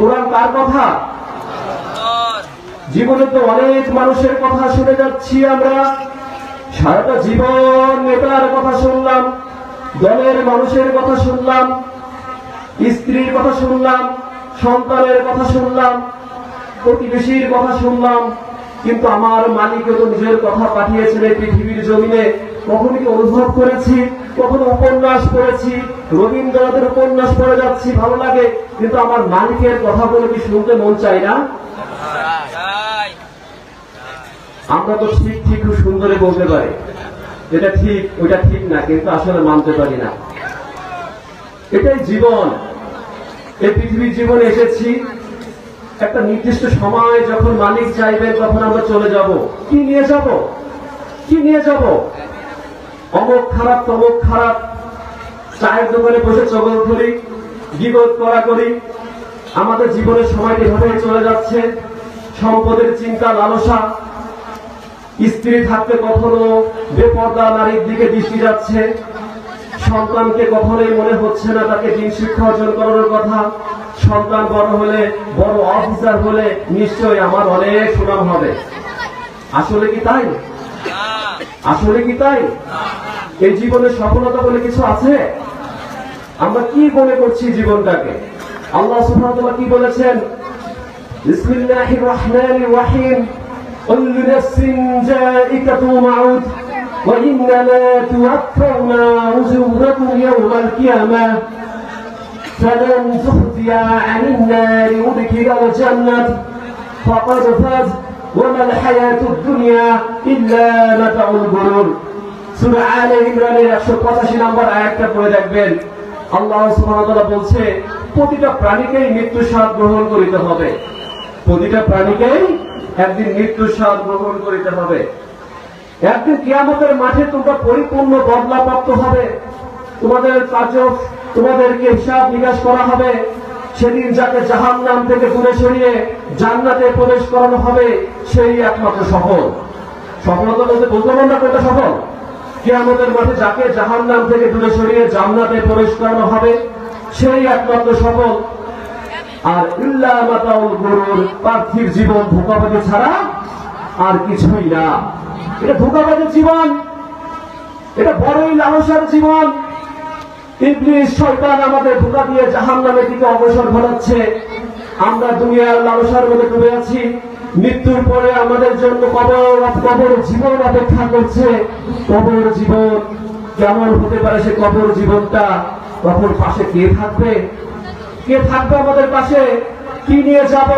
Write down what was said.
কোরআন কার কথা? জীবনে তো অনেক মানুষের কথা শুনে যাচ্ছি আমরা। সারাটা জীবন নেতার কথা শুনলাম, দলের মানুষের কথা শুনলাম, স্ত্রীর কথা শুনলাম, সন্তানের কথা শুনলাম, প্রতিবেশীর কথা শুনলাম, কিন্তু আমার মালিকও তো নিজের কথা পাঠিয়েছেন এই পৃথিবীর জমিনে। কখনো কি অনুভব করেছি? কখনো উপন্যাস পড়েছি, রবীন্দ্রনাথের উপন্যাস পড়ে যাচ্ছি, ভালো লাগে, কিন্তু আমার মালিকের কথাগুলো কি শুনতে মন চায় না? আমরা তো ঠিক ঠিক সুন্দরে বলতে পারি। এটা ঠিক, ওইটা ঠিক না, কিন্তু আসলে মানতে পারি না। এটাই জীবন। এই পৃথিবীর জীবনে এসেছি, একটা নির্দিষ্ট সময় যখন মালিক চাইবেন তখন আমরা চলে যাব। কি নিয়ে যাব? কি নিয়ে যাব? অমুক খারাপ, তমুক খারাপ। চায়ের দোকানে বসে চগল করি বিপদ করা করি। আমাদের জীবনের সময়টি এভাবে চলে যাচ্ছে। সম্পদের চিন্তা, লালসা। স্ত্রী থাকতে কখনো বেপর্দা, নারীর দিকে দৃষ্টি যাচ্ছে। সন্তানকে কখনোই মনে হচ্ছে না তাকে দিন শিক্ষা অর্জন করানোর কথা। সন্তান বড় হলে, বড় অফিসার হলে নিশ্চয়ই আমার অনেক সুনাম হবে। আসলে কি তাই? আসলে কি তাই এই জীবনে সফলতা বলে কিছু আছে আমরা কি মনে করছি জীবনটাকে আল্লাহ সুবহানাহু ওয়া তাআলা কি বলেছেন বিসমিল্লাহির রহমানির রহিম كل نفس ذائقة الموت وإنما توفون أجوركم يوم القيامة فمن زحزح عن النار وادخل الجنة فقد فاز وما الحياة الدنيا إلا متاع الغرور সূরা আলে ইমরানের 185 নম্বর আয়াতটা পড়ে দেখবেন আল্লাহ সুবহানাহু ওয়া তাআলা বলছে প্রতিটা প্রাণীকেই মৃত্যু স্বাদ গ্রহণ করিতে হবে প্রতিটা প্রাণীকেই একদিন মৃত্যু স্বাদ গ্রহণ করিতে হবে একদিন কিয়ামতের মাঠে তোমরা পরিপূর্ণ বদলাপ্রাপ্ত হবে তোমাদের কার্য তোমাদেরকে হিসাব নিকাশ করা হবে সেদিন যাকে জাহান নাম থেকে দূরে সরিয়ে জান্নাতে প্রবেশ করানো হবে সেই একমাত্র সফল। সফলতা বলতে বুঝতে পারলাম না কোনটা সফল। কিয়ামতের মাঠে যাকে জাহান নাম থেকে দূরে সরিয়ে জান্নাতে প্রবেশ করানো হবে, সেই একমাত্র সফল। আর ইল্লা মাতাউল গরুর পার্থিব জীবন ধোকাবাজি ছাড়া আর কিছুই না। এটা ধোকাবাজির জীবন। এটা বড়ই লালসার জীবন। ইবলিশ শয়তান আমাদের ধোকা দিয়ে জাহান জাহান্নামের দিকে অগ্রসর ঘটাচ্ছে আমরা দুনিয়ার লালসার মধ্যে ডুবে আছি। মৃত্যুর পরে আমাদের জন্য কবর কবর জীবন অপেক্ষা করছে। কবর জীবন কেমন হতে পারে সে কবর জীবনটা? তখন পাশে কে থাকবে? কে থাকবে আমাদের পাশে? কি নিয়ে যাব?